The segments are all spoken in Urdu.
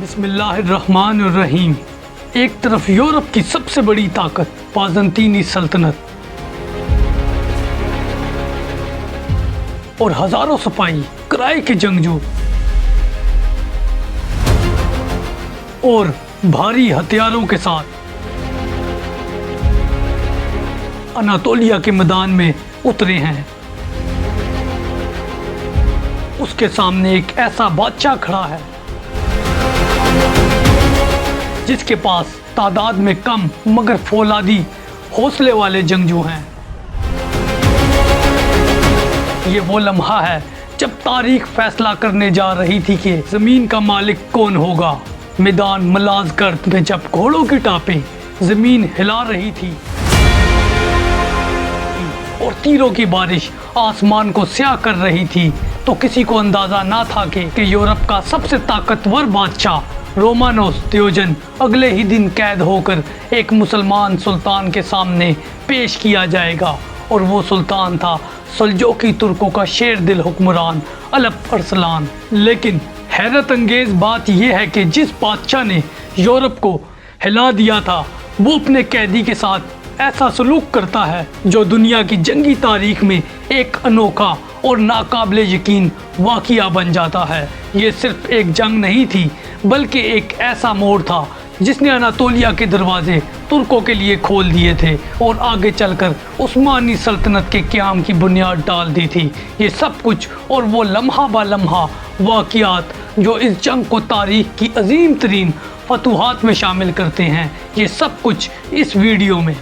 بسم اللہ الرحمن الرحیم۔ ایک طرف یورپ کی سب سے بڑی طاقت بازنطینی سلطنت اور ہزاروں سپاہی، کرائے کے جنگجو اور بھاری ہتھیاروں کے ساتھ اناتولیا کے میدان میں اترے ہیں۔ اس کے سامنے ایک ایسا بادشاہ کھڑا ہے۔ جس کے پاس تعداد میں کم مگر فولادی حوصلے والے جنگجو ہیں۔ یہ وہ لمحہ ہے جب تاریخ فیصلہ کرنے جا رہی تھی کہ زمین کا مالک کون ہوگا۔ میدان ملاز گرد میں جب گھوڑوں کی ٹاپیں زمین ہلا رہی تھی اور تیروں کی بارش آسمان کو سیاہ کر رہی تھی، تو کسی کو اندازہ نہ تھا کہ کہ یورپ کا سب سے طاقتور بادشاہ رومانوس دیوجن اگلے ہی دن قید ہو کر ایک مسلمان سلطان کے سامنے پیش کیا جائے گا اور وہ سلطان تھا سلجوکی ترکوں کا شیر دل حکمران الپ ارسلان۔ لیکن حیرت انگیز بات یہ ہے کہ جس بادشاہ نے یورپ کو ہلا دیا تھا، وہ اپنے قیدی کے ساتھ ایسا سلوک کرتا ہے جو دنیا کی جنگی تاریخ میں ایک انوکھا اور ناقابل یقین واقعہ بن جاتا ہے۔ یہ صرف ایک جنگ نہیں تھی بلکہ ایک ایسا موڑ تھا جس نے اناتولیا کے دروازے ترکوں کے لیے کھول دیے تھے اور آگے چل کر عثمانی سلطنت کے قیام کی بنیاد ڈال دی تھی۔ یہ سب کچھ اور وہ لمحہ با لمحہ واقعات جو اس جنگ کو تاریخ کی عظیم ترین فتوحات میں شامل کرتے ہیں، یہ سب کچھ اس ویڈیو میں۔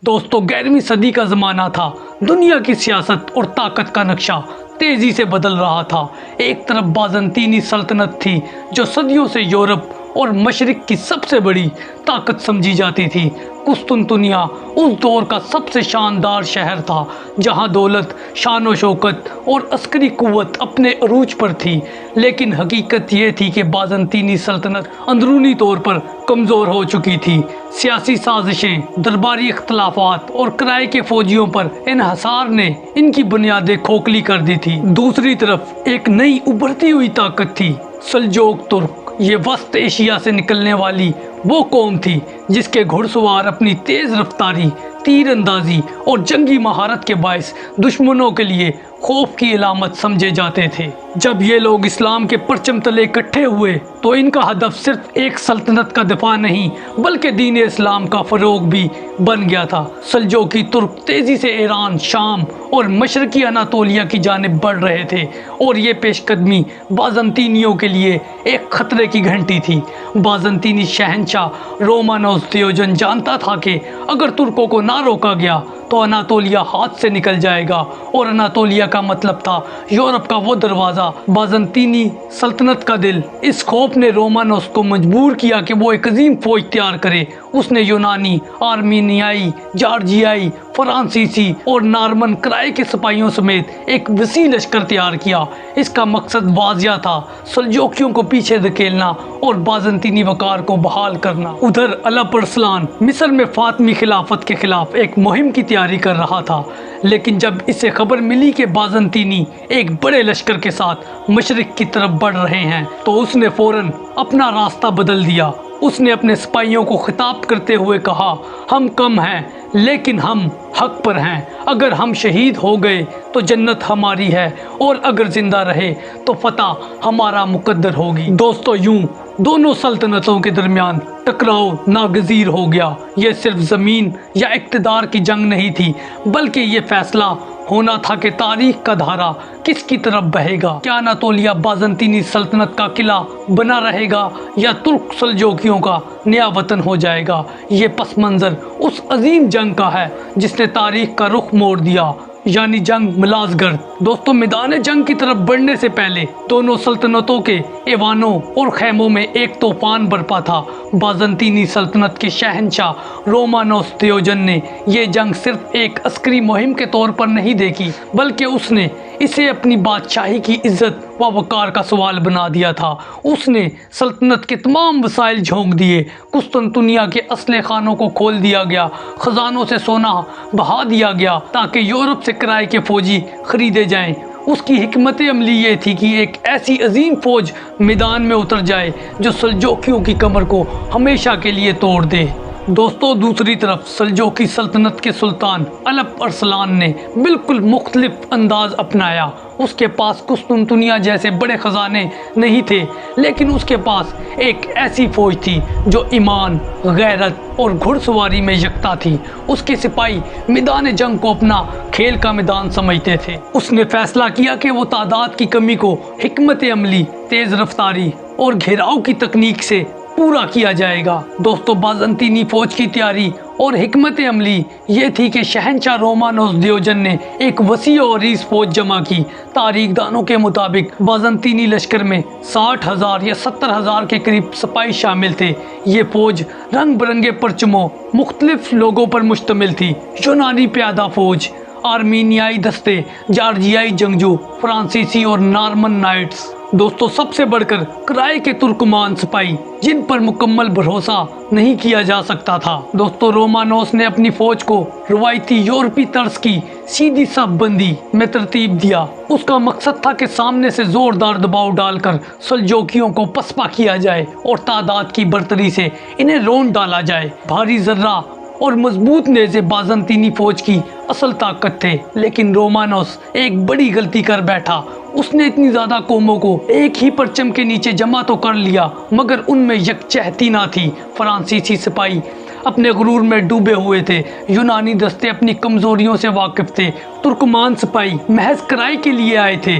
دوستو، گیارہویں صدی کا زمانہ تھا۔ دنیا کی سیاست اور طاقت کا نقشہ تیزی سے بدل رہا تھا۔ ایک طرف بازنطینی سلطنت تھی جو صدیوں سے یورپ اور مشرق کی سب سے بڑی طاقت سمجھی جاتی تھی۔ قسطنطنیہ اس دور کا سب سے شاندار شہر تھا، جہاں دولت، شان و شوکت اور عسکری قوت اپنے عروج پر تھی۔ لیکن حقیقت یہ تھی کہ بازنطینی سلطنت اندرونی طور پر کمزور ہو چکی تھی۔ سیاسی سازشیں، درباری اختلافات اور کرائے کے فوجیوں پر انحصار نے ان کی بنیادیں کھوکھلی کر دی تھی۔ دوسری طرف ایک نئی ابھرتی ہوئی طاقت تھی، سلجوک ترک۔ یہ وسط ایشیا سے نکلنے والی وہ قوم تھی جس کے گھڑ سوار اپنی تیز رفتاری، تیر اندازی اور جنگی مہارت کے باعث دشمنوں کے لیے خوف کی علامت سمجھے جاتے تھے۔ جب یہ لوگ اسلام کے پرچم تلے اکٹھے ہوئے، تو ان کا ہدف صرف ایک سلطنت کا دفاع نہیں، بلکہ دین اسلام کا فروغ بھی بن گیا تھا۔ سلجوکی ترک تیزی سے ایران، شام اور مشرقی اناتولیا کی جانب بڑھ رہے تھے اور یہ پیش قدمی بازنطینیوں کے لیے ایک خطرے کی گھنٹی تھی۔ بازنطینی شہنشاہ رومانوس دیوجن جانتا تھا کہ اگر ترکوں کو نہ روکا گیا تو اناتولیا ہاتھ سے نکل جائے گا۔ اور اناتولیا کا مطلب تھا یورپ کا وہ دروازہ، بازنطینی سلطنت کا دل۔ اس خوف نے رومانوس کو مجبور کیا کہ وہ ایک عظیم فوج تیار کرے۔ اس نے یونانی، آرمینیائی، جارجیائی، فرانسیسی اور نارمن کرائے کے سپاہیوں سمیت ایک وسیع لشکر تیار کیا۔ اس کا مقصد واضح تھا، سلجوکیوں کو پیچھے دھکیلنا اور بازنطینی وقار کو بحال کرنا۔ ادھر الپ ارسلان مصر میں فاطمی خلافت کے خلاف ایک مہم کی تیاری کر رہا تھا۔ لیکن جب اسے خبر ملی کہ بازنطینی ایک بڑے لشکر کے ساتھ مشرق کی طرف بڑھ رہے ہیں، تو اس نے فوراً اپنا راستہ بدل دیا۔ اس نے اپنے سپاہیوں کو خطاب کرتے ہوئے کہا، ہم کم ہیں، لیکن ہم حق پر ہیں۔ اگر ہم شہید ہو گئے تو جنت ہماری ہے، اور اگر زندہ رہے تو فتح ہمارا مقدر ہوگی۔ دوستو، یوں دونوں سلطنتوں کے درمیان ٹکراؤ ناگزیر ہو گیا۔ یہ صرف زمین یا اقتدار کی جنگ نہیں تھی، بلکہ یہ فیصلہ ہونا تھا کہ تاریخ کا دھارا کس کی طرف بہے گا۔ کیا اناتولیا بازنطینی سلطنت کا قلعہ بنا رہے گا یا ترک سلجوکیوں کا نیا وطن ہو جائے گا؟ یہ پس منظر اس عظیم جنگ کا ہے جس نے تاریخ کا رخ موڑ دیا۔ یعنی جنگ ملازگرد۔ دوستوں میدان جنگ کی طرف بڑھنے سے پہلے دونوں سلطنتوں کے ایوانوں اور خیموں میں ایک طوفان برپا تھا۔ بازنطینی سلطنت کے شہنشاہ رومانوس دیوجن نے یہ جنگ صرف ایک عسکری مہم کے طور پر نہیں دیکھی، بلکہ اس نے اسے اپنی بادشاہی کی عزت و وقار کا سوال بنا دیا تھا۔ اس نے سلطنت کے تمام وسائل جھونک دیے۔ قسطنطنیہ کے اسلحے خانوں کو کھول دیا گیا۔ خزانوں سے سونا بہا دیا گیا تاکہ یورپ سے کرائے کے فوجی خریدے جائیں۔ اس کی حکمت عملی یہ تھی کہ ایک ایسی عظیم فوج میدان میں اتر جائے جو سلجوکیوں کی کمر کو ہمیشہ کے لیے توڑ دے۔ دوستو، دوسری طرف سلجوکی سلطنت کے سلطان الپ ارسلان نے بالکل مختلف انداز اپنایا۔ اس کے پاس قسطنطنیہ جیسے بڑے خزانے نہیں تھے، لیکن اس کے پاس ایک ایسی فوج تھی جو ایمان، غیرت اور گھڑ سواری میں یکتا تھی۔ اس کے سپاہی میدان جنگ کو اپنا کھیل کا میدان سمجھتے تھے۔ اس نے فیصلہ کیا کہ وہ تعداد کی کمی کو حکمت عملی، تیز رفتاری اور گھیراؤ کی تکنیک سے پورا کیا جائے گا۔ دوستو، بازنطینی فوج کی تیاری اور حکمت عملی، یہ تھی کہ شہنشاہ رومانوس دیوجن نے ایک وسیع اور ریس فوج جمع کی۔ تاریخ دانوں کے مطابق بازنطینی لشکر میں ساٹھ ہزار یا ستر ہزار کے قریب سپاہی شامل تھے۔ یہ فوج رنگ برنگے پرچموں مختلف لوگوں پر مشتمل تھی۔ یونانی پیادہ فوج، آرمینیائی دستے، جارجیائی جنگجو، فرانسیسی اور نارمن نائٹس۔ دوستو، سب سے بڑھ کر کرائے کے ترکمان سپاہی، جن پر مکمل بھروسہ نہیں کیا جا سکتا تھا۔ دوستو، رومانوس نے اپنی فوج کو روایتی یورپی طرز کی سیدھی سب بندی میں ترتیب دیا۔ اس کا مقصد تھا کہ سامنے سے زوردار دباؤ ڈال کر سلجوکیوں کو پسپا کیا جائے اور تعداد کی برتری سے انہیں رون ڈالا جائے۔ بھاری ذرہ اور مضبوط نیزے بازنطینی فوج کی اصل طاقت تھے۔ لیکن رومانوس ایک بڑی غلطی کر بیٹھا۔ اس نے اتنی زیادہ قوموں کو ایک ہی پرچم کے نیچے جمع تو کر لیا، مگر ان میں یکچہتی نہ تھی۔ فرانسیسی سپاہی اپنے غرور میں ڈوبے ہوئے تھے۔ یونانی دستے اپنی کمزوریوں سے واقف تھے۔ ترکمان سپاہی محض کرائی کے لیے آئے تھے۔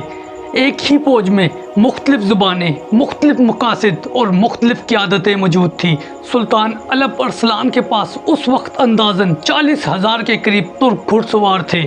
ایک ہی فوج میں مختلف زبانیں، مختلف مقاصد اور مختلف قیادتیں موجود تھیں۔ سلطان علب ارسلان کے پاس اس وقت اندازن چالیس ہزار کے قریب ترک گھڑ سوار تھے۔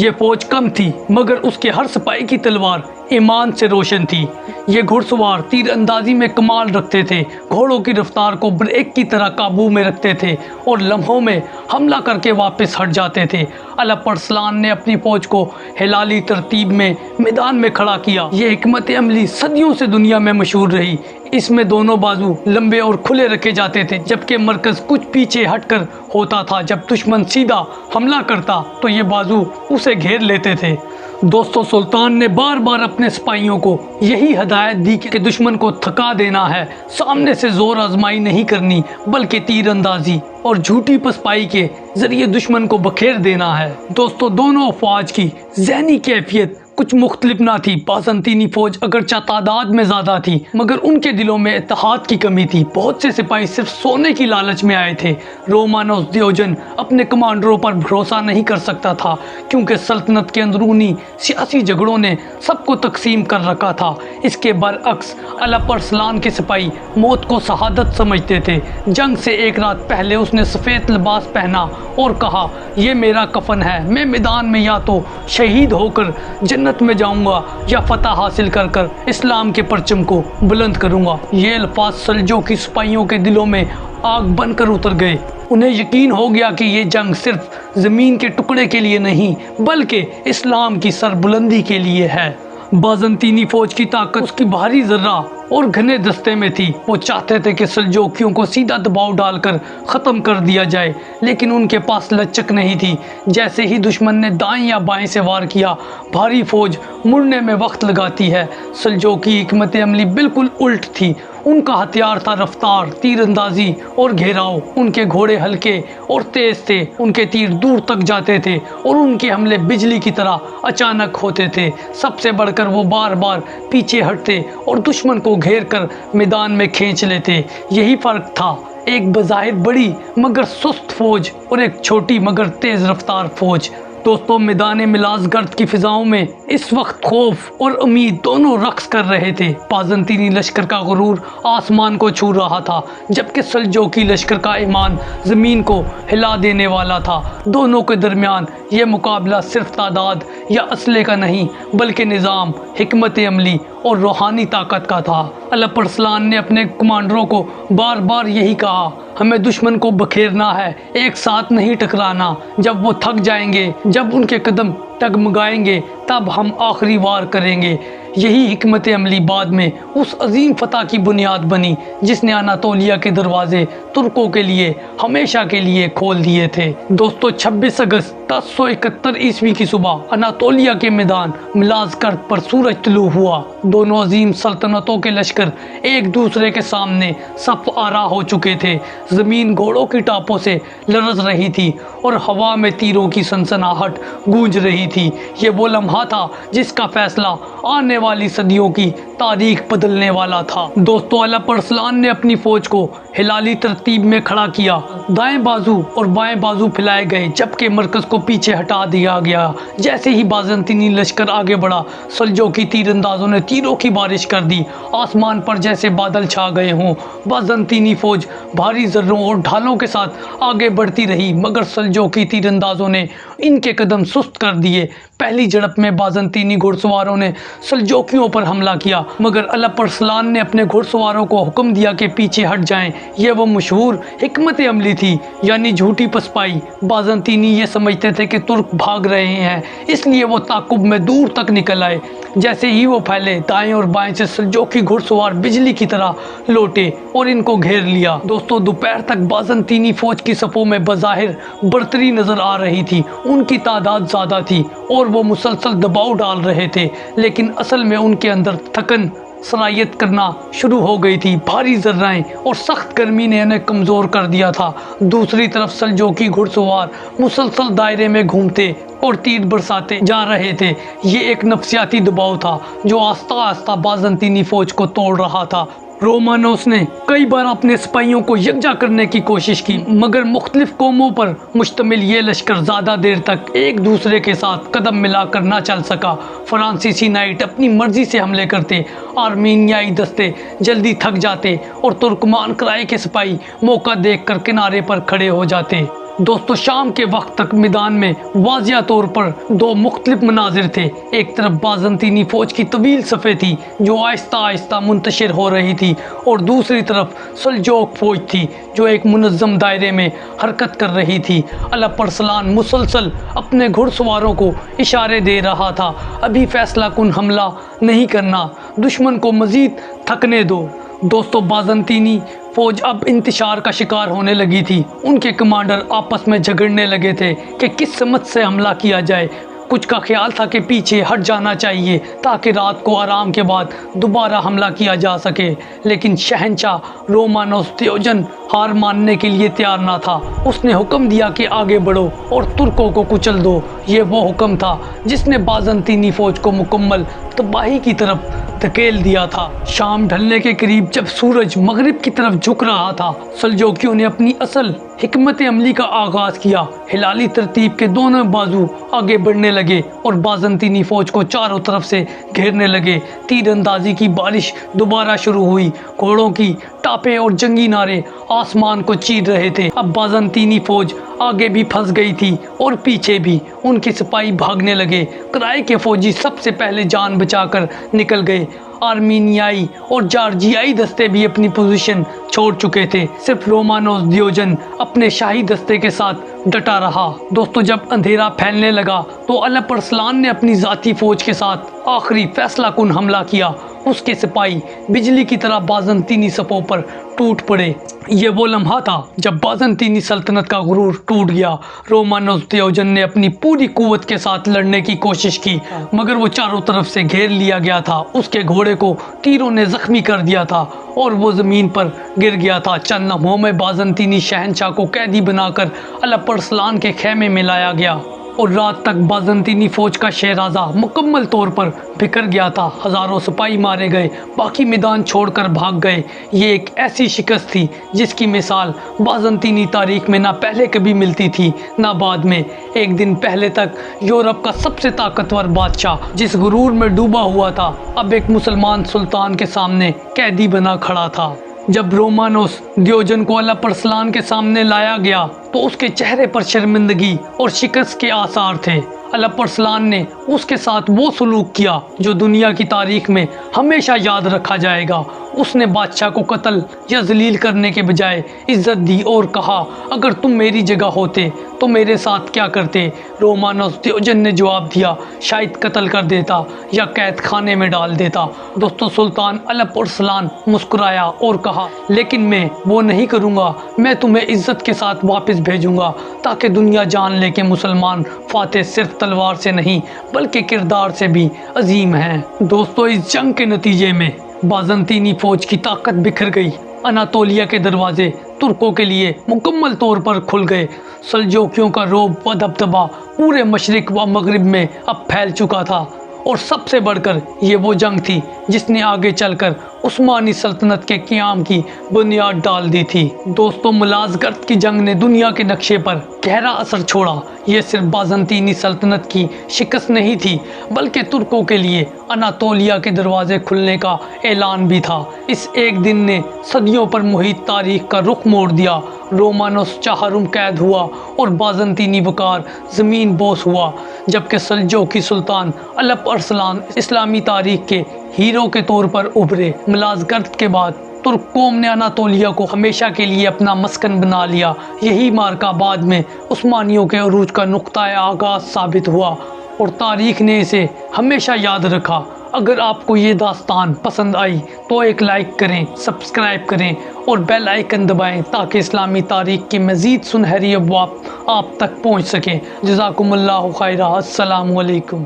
یہ فوج کم تھی، مگر اس کے ہر سپاہی کی تلوار ایمان سے روشن تھی۔ یہ گھڑ سوار تیر اندازی میں کمال رکھتے تھے، گھوڑوں کی رفتار کو بریک کی طرح قابو میں رکھتے تھے اور لمحوں میں حملہ کر کے واپس ہٹ جاتے تھے۔ الپ ارسلان نے اپنی فوج کو ہلالی ترتیب میں میدان میں کھڑا کیا۔ یہ حکمت عملی صدیوں سے دنیا میں مشہور رہی۔ اس میں دونوں بازو لمبے اور کھلے رکھے جاتے تھے، جبکہ مرکز کچھ پیچھے ہٹ کر ہوتا تھا۔ جب دشمن سیدھا حملہ کرتا تو یہ بازو اسے گھیر لیتے تھے۔ دوستو، سلطان نے بار بار اپنے سپاہیوں کو یہی ہدایت دی کہ دشمن کو تھکا دینا ہے۔ سامنے سے زور آزمائی نہیں کرنی، بلکہ تیر اندازی اور جھوٹی پسپائی کے ذریعے دشمن کو بکھیر دینا ہے۔ دوستو، دونوں افواج کی ذہنی کیفیت کچھ مختلف نہ تھی۔ بازنطینی فوج اگرچہ تعداد میں زیادہ تھی، مگر ان کے دلوں میں اتحاد کی کمی تھی۔ بہت سے سپاہی صرف سونے کی لالچ میں آئے تھے۔ رومانوس دیوجن اپنے کمانڈروں پر بھروسہ نہیں کر سکتا تھا، کیونکہ سلطنت کے اندرونی سیاسی جھگڑوں نے سب کو تقسیم کر رکھا تھا۔ اس کے برعکس الپ ارسلان کے سپاہی موت کو شہادت سمجھتے تھے۔ جنگ سے ایک رات پہلے اس نے سفید لباس پہنا اور کہا، یہ میرا کفن ہے، میں میدان میں یا تو شہید ہو کر جنت میں جاؤں گا یا فتح حاصل کر کر اسلام کے پرچم کو بلند کروں گا۔ یہ الفاظ سلجوں کی سپاہیوں کے دلوں میں آگ بن کر اتر گئے۔ انہیں یقین ہو گیا کہ یہ جنگ صرف زمین کے ٹکڑے کے لیے نہیں، بلکہ اسلام کی سر بلندی کے لیے ہے۔ بازنطینی فوج کی طاقت، اس کی بھاری ذرہ اور گھنے دستے میں تھی۔ وہ چاہتے تھے کہ سلجوکیوں کو سیدھا دباؤ ڈال کر ختم کر دیا جائے، لیکن ان کے پاس لچک نہیں تھی۔ جیسے ہی دشمن نے دائیں یا بائیں سے وار کیا، بھاری فوج مڑنے میں وقت لگاتی ہے۔ سلجوکی حکمت عملی بالکل الٹ تھی۔ ان کا ہتھیار تھا رفتار تیر اندازی اور گھیراؤ۔ ان کے گھوڑے ہلکے اور تیز تھے۔ ان کے تیر دور تک جاتے تھے اور ان کے حملے بجلی کی طرح اچانک ہوتے تھے۔ سب سے بڑھ کر وہ بار بار پیچھے ہٹتے اور دشمن کو گھیر کر میدان میں کھینچ لیتے۔ یہی فرق تھا۔ ایک بظاہر بڑی مگر سست فوج اور ایک چھوٹی مگر تیز رفتار فوج۔ دوستوں میدان ملاز گرد کی فضاؤں میں اس وقت خوف اور امید دونوں رقص کر رہے تھے۔ پازنطینی لشکر کا غرور آسمان کو چھو رہا تھا، جبکہ سلجوکی لشکر کا ایمان زمین کو ہلا دینے والا تھا۔ دونوں کے درمیان یہ مقابلہ صرف تعداد یا اسلحے کا نہیں، بلکہ نظام، حکمت عملی اور روحانی طاقت کا تھا۔ اللہ پرسلان نے اپنے کمانڈروں کو بار بار یہی کہا، ہمیں دشمن کو بکھیرنا ہے، ایک ساتھ نہیں ٹکرانا۔ جب وہ تھک جائیں گے، جب ان کے قدم ٹگمگائیں گے تب ہم آخری وار کریں گے۔ یہی حکمت عملی بعد میں اس عظیم فتح کی بنیاد بنی، جس نے اناتولیا کے دروازے ترکوں کے لیے، ہمیشہ کے لیے کھول دیے تھے۔ دوستو، چھبیس اگست دس سو اکہتر عیسوی کی صبح اناتولیا کے میدان ملاز کرد پر سورج طلوع ہوا۔ دونوں عظیم سلطنتوں کے لشکر ایک دوسرے کے سامنے صف آرا ہو چکے تھے۔ زمین گھوڑوں کی ٹاپوں سے لرز رہی تھی اور ہوا میں تیروں کی سنسناہٹ گونج رہی تھی۔ یہ وہ لمحہ تھا، جس کا فیصلہ آنے والی صدیوں کی تاریخ بدلنے والا تھا۔ دوستو، اللہ پرسلان نے اپنی فوج کو ہلالی ترتیب میں کھڑا کیا۔ دائیں بازو اور بائیں بازو پھیلائے گئے، جبکہ مرکز کو پیچھے ہٹا دیا گیا۔ جیسے ہی بازنطینی لشکر آگے بڑھا سلجو کی تیر اندازوں نے تیروں کی بارش کر دی۔ آسمان پر جیسے بادل چھا گئے ہوں۔ بازنطینی فوج بھاری ذروں اور ڈھالوں کے ساتھ آگے بڑھتی رہی، مگر سلجو کی تیر اندازوں نے ان کے قدم سست کر دیے۔ پہلی جڑپ میں بازنطینی گھڑ سواروں نے سلجوکیوں پر حملہ کیا، مگر اللہ پرسلان نے اپنے گھڑ سواروں کو حکم دیا کہ پیچھے ہٹ جائیں۔ یہ وہ مشہور حکمت عملی تھی یعنی جھوٹی پسپائی۔ بازنطینی یہ سمجھتے تھے کہ ترک بھاگ رہے ہیں، اس لیے وہ تعقب میں دور تک نکل آئے۔ جیسے ہی وہ پھیلے، دائیں اور بائیں سے سلجوکی گھڑ سوار بجلی کی طرح لوٹے اور ان کو گھیر لیا۔ دوستو، دوپہر تک بازنطینی فوج کی صفوں میں بظاہر برتری نظر آ رہی تھی۔ ان کی تعداد زیادہ تھی اور وہ مسلسل دباؤ ڈال رہے تھے، لیکن اصل میں ان کے اندر تھکن صلاحیت کرنا شروع ہو گئی تھی۔ بھاری ذرائیں اور سخت گرمی نے انہیں کمزور کر دیا تھا۔ دوسری طرف سلجوکی گھڑ سوار مسلسل دائرے میں گھومتے اور تیر برساتے جا رہے تھے۔ یہ ایک نفسیاتی دباؤ تھا جو آستہ آستہ بازنطینی فوج کو توڑ رہا تھا۔ رومانوس نے کئی بار اپنے سپاہیوں کو یکجا کرنے کی کوشش کی، مگر مختلف قوموں پر مشتمل یہ لشکر زیادہ دیر تک ایک دوسرے کے ساتھ قدم ملا کر نہ چل سکا۔ فرانسیسی نائٹ اپنی مرضی سے حملے کرتے، آرمینیائی دستے جلدی تھک جاتے اور ترکمان کرائے کے سپاہی موقع دیکھ کر کنارے پر کھڑے ہو جاتے۔ دوستو، شام کے وقت تک میدان میں واضح طور پر دو مختلف مناظر تھے۔ ایک طرف بازنطینی فوج کی طویل صفحے تھی جو آہستہ آہستہ منتشر ہو رہی تھی، اور دوسری طرف سلجوک فوج تھی جو ایک منظم دائرے میں حرکت کر رہی تھی۔ اللہ پرسلان مسلسل اپنے گھڑ سواروں کو اشارے دے رہا تھا، ابھی فیصلہ کن حملہ نہیں کرنا، دشمن کو مزید تھکنے دو۔ دوستو، بازنطینی فوج اب انتشار کا شکار ہونے لگی تھی۔ ان کے کمانڈر آپس میں جھگڑنے لگے تھے کہ کس سمت سے حملہ کیا جائے۔ کچھ کا خیال تھا کہ پیچھے ہٹ جانا چاہیے تاکہ رات کو آرام کے بعد دوبارہ حملہ کیا جا سکے۔ لیکن شہنشاہ رومانوس تیوجن ہار ماننے کے لیے تیار نہ تھا۔ اس نے حکم دیا کہ آگے بڑھو اور ترکوں کو کچل دو۔ یہ وہ حکم تھا جس نے بازنطینی فوج کو مکمل تباہی کی طرف دھکیل دیا تھا۔ شام ڈھلنے کے قریب جب سورج مغرب کی طرف جھک رہا تھا، سلجوکیوں نے اپنی اصل حکمت عملی کا آغاز کیا۔ ہلالی ترتیب کے دونوں بازو آگے بڑھنے لگے اور بازنطینی فوج کو چاروں طرف سے گھیرنے لگے۔ تیر اندازی کی بارش دوبارہ شروع ہوئی۔ گھوڑوں کی ٹاپے اور جنگی نعرے آسمان کو چیر رہے تھے۔ اب بازنطینی فوج آگے بھی پھنس گئی تھی اور پیچھے بھی۔ ان کے سپاہی بھاگنے لگے۔ کرائے کے فوجی سب سے پہلے جان بچا کر نکل گئے۔ آرمینیائی اور جارجیائی دستے بھی اپنی پوزیشن چھوڑ چکے تھے۔ صرف رومانوس دیوجن اپنے شاہی دستے کے ساتھ ڈٹا رہا۔ دوستو، جب اندھیرا پھیلنے لگا تو اللہ پرسلان نے اپنی ذاتی فوج کے ساتھ آخری فیصلہ کن حملہ کیا۔ اس کے سپاہی بجلی کی طرح بازنطینی سپوں پر ٹوٹ پڑے۔ یہ وہ لمحہ تھا جب بازنطینی سلطنت کا غرور ٹوٹ گیا۔ رومانوس دیوجن نے اپنی پوری قوت کے ساتھ لڑنے کی کوشش کی، مگر وہ چاروں طرف سے گھیر لیا گیا تھا۔ اس کے گھوڑے کو تیروں نے زخمی کر دیا تھا اور وہ زمین پر گر گیا تھا۔ چند لمحوں میں بازنطینی شہنشاہ کو قیدی بنا کر الپرسلان کے خیمے میں لایا گیا۔ اور رات تک بازنطینی فوج کا شہرازہ مکمل طور پر بکھر گیا تھا۔ ہزاروں سپاہی مارے گئے، باقی میدان چھوڑ کر بھاگ گئے۔ یہ ایک ایسی شکست تھی جس کی مثال بازنطینی تاریخ میں نہ پہلے کبھی ملتی تھی، نہ بعد میں۔ ایک دن پہلے تک یورپ کا سب سے طاقتور بادشاہ جس غرور میں ڈوبا ہوا تھا، اب ایک مسلمان سلطان کے سامنے قیدی بنا کھڑا تھا۔ جب رومانوس دیوجن کو اللہ پرسلان کے سامنے لایا گیا، تو اس کے چہرے پر شرمندگی اور شکست کے آثار تھے۔ اللہ پرسلان نے اس کے ساتھ وہ سلوک کیا جو دنیا کی تاریخ میں ہمیشہ یاد رکھا جائے گا۔ اس نے بادشاہ کو قتل یا ذلیل کرنے کے بجائے عزت دی اور کہا، اگر تم میری جگہ ہوتے تو میرے ساتھ کیا کرتے؟ رومانوس دیوجن نے جواب دیا شاید قتل کر دیتا یا قید خانے میں ڈال دیتا۔ دوستو، سلطان الپ ارسلان مسکرایا اور کہا، لیکن میں وہ نہیں کروں گا، میں تمہیں عزت کے ساتھ واپس بھیجوں گا تاکہ دنیا جان لے کہ مسلمان فاتح صرف تلوار سے نہیں، بلکہ کردار سے بھی عظیم ہیں۔ دوستو، اس جنگ کے نتیجے میں بازنطینی فوج کی طاقت بکھر گئی۔ اناتولیا کے دروازے ترکوں کے لیے مکمل طور پر کھل گئے۔ سلجوکیوں کا روب و دبدبا پورے مشرق و مغرب میں اب پھیل چکا تھا اور سب سے بڑھ کر یہ وہ جنگ تھی جس نے آگے چل کر عثمانی سلطنت کے قیام کی بنیاد ڈال دی تھی۔ دوستوں ملازگرد کی جنگ نے دنیا کے نقشے پر گہرا اثر چھوڑا۔ یہ صرف بازنطینی سلطنت کی شکست نہیں تھی، بلکہ ترکوں کے لیے اناتولیا کے دروازے کھلنے کا اعلان بھی تھا۔ اس ایک دن نے صدیوں پر محیط تاریخ کا رخ موڑ دیا۔ رومانوس چہارم قید ہوا اور بازنطینی وقار زمین بوس ہوا، جبکہ سلجوکی سلطان الپ ارسلان اسلامی تاریخ کے ہیرو کے طور پر ابھرے ملازگرد کے بعد ترک قوم نے اناتولیا کو ہمیشہ کے لیے اپنا مسکن بنا لیا۔ یہی مارکا بعد میں عثمانیوں کے عروج کا نقطۂ آغاز ثابت ہوا اور تاریخ نے اسے ہمیشہ یاد رکھا۔ اگر آپ کو یہ داستان پسند آئی تو ایک لائک کریں، سبسکرائب کریں اور بیل آئیکن دبائیں تاکہ اسلامی تاریخ کی مزید سنہری ابواب آپ تک پہنچ سکیں۔ جزاکم اللہ خیرہ۔ السلام علیکم۔